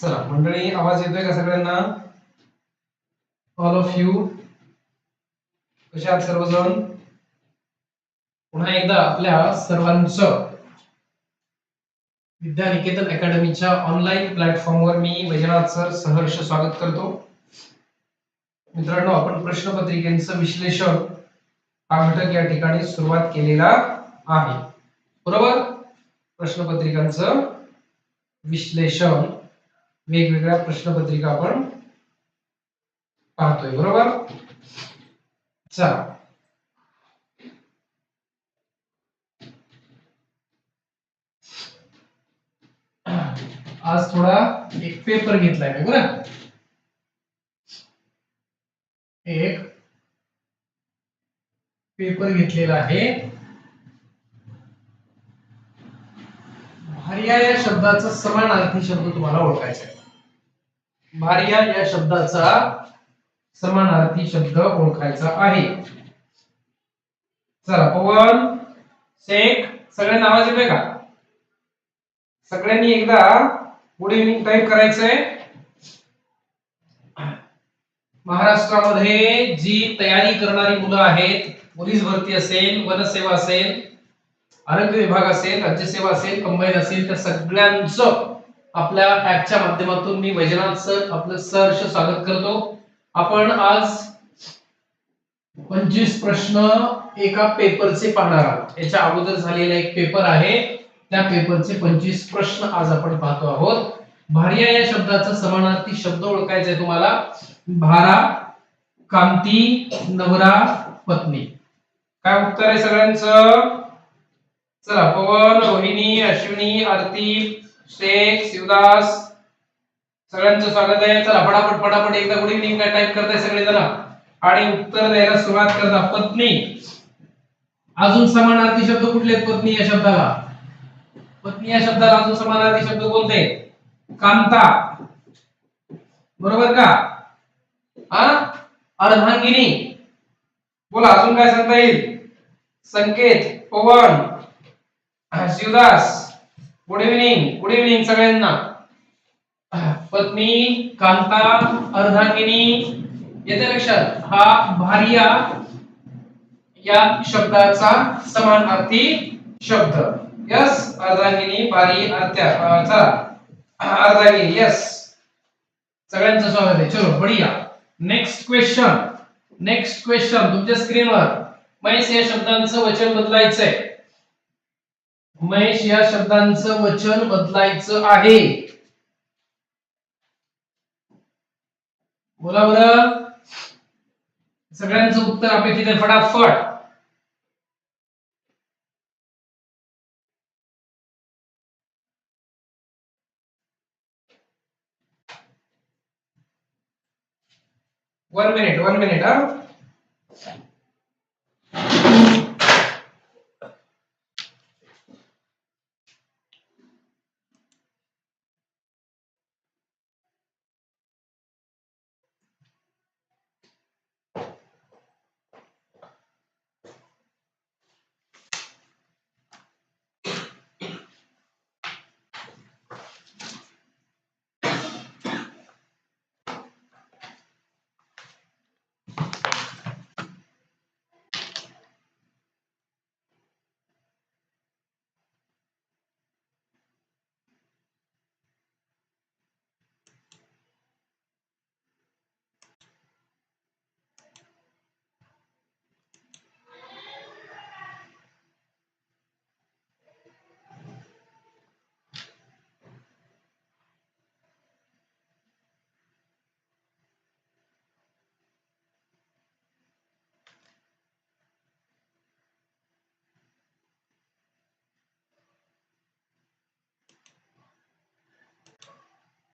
चला मंडळी आवाज येतोय का सगळ्यांना? ऑल ऑफ यू कशा आहात सर्वजण? पुन्हा एकदा आपल्या सर्वांचं विद्यानिकेतन अकॅडमीच्या ऑनलाईन प्लॅटफॉर्मवर मी वैजनाथ सर सहर्ष स्वागत करतो. मित्रांनो आपण प्रश्नपत्रिकेचं विश्लेषण हा घटक या ठिकाणी सुरुवात केलेला आहे. बरोबर? प्रश्नपत्रिकांचं विश्लेषण. वेगवेगळ्या प्रश्नपत्रिका आपण पाहतोय बरोबर? चला. आज थोडा एक पेपर घेतलाय मी बरं? एक पेपर घेतलेला आहे. भार्या या शब्दाचा समानार्थी शब्द तुम्हाला ओळखायचा आहे. या शब्दाचा समानार्थी शब्द ओळखायचा आहे. चला पवन शेख सगळ्या आवाज येते का? सगळ्यांनी एकदा गुड इव्हनिंग टाईप करायचंय. महाराष्ट्रामध्ये जी तयारी करणारी मुलं आहेत पोलीस भरती असेल वनसेवा असेल आरोग्य विभाग असेल राज्यसेवा असेल कंबाईन असेल त्या सगळ्यांचं आपल्या ऍपच्या माध्यमातून मी वैजनाथ सर आपलं सहर्ष स्वागत करतो. आपण आज पंचवीस प्रश्न एका पेपरचे पाहणार आहोत. याच्या अगोदर झालेला एक पेपर आहे. त्या पेपरचे पंचवीस प्रश्न आज आपण पाहतो आहोत. भार्या या शब्दाचा समानार्थी शब्द ओळखायचा आहे तुम्हाला. भारा कांती नवरा पत्नी. काय उत्तर आहे सगळ्यांचं? चला पवन रोहिणी अश्विनी आरती शेख शिवदास सगळ्यांचं स्वागत आहे. चला फटाफट फटाफट एकदा गुड इव्हनिंग काय टाईप करताय सगळे जण आणि उत्तर द्यायला सुरुवात करता पत्नी. अजून समानार्थी शब्द कुठले आहेत पत्नी या शब्दाला? पत्नी या शब्दाला अजून समानार्थी शब्द कोणते? कांता. बरोबर का? हा? अर्धांगिनी. बोला अजून काय सांगता येईल? Sanket Pavan. Shivdas. Good evening good evening सगळ्यांना. पत्नी कांता अर्धांगिनी येते लक्षात. हा भारिया या शब्दाचा समानार्थी शब्द. यस अर्धांगिनी भारी आत्या. चला. अर्धांगिनी. यस सगळ्यांचं स्वागत आहे. चलो बढिया. नेक्स्ट क्वेश्चन नेक्स्ट क्वेश्चन तुमच्या स्क्रीनवर महेश या शब्दांचं वचन बदलायचंय. महेश या शब्दांचं वचन बदलायचं आहे. बोला बर. सगळ्यांचं उत्तर अपेक्षित आहे फटाफट. वन मिनिट वन मिनिट हा?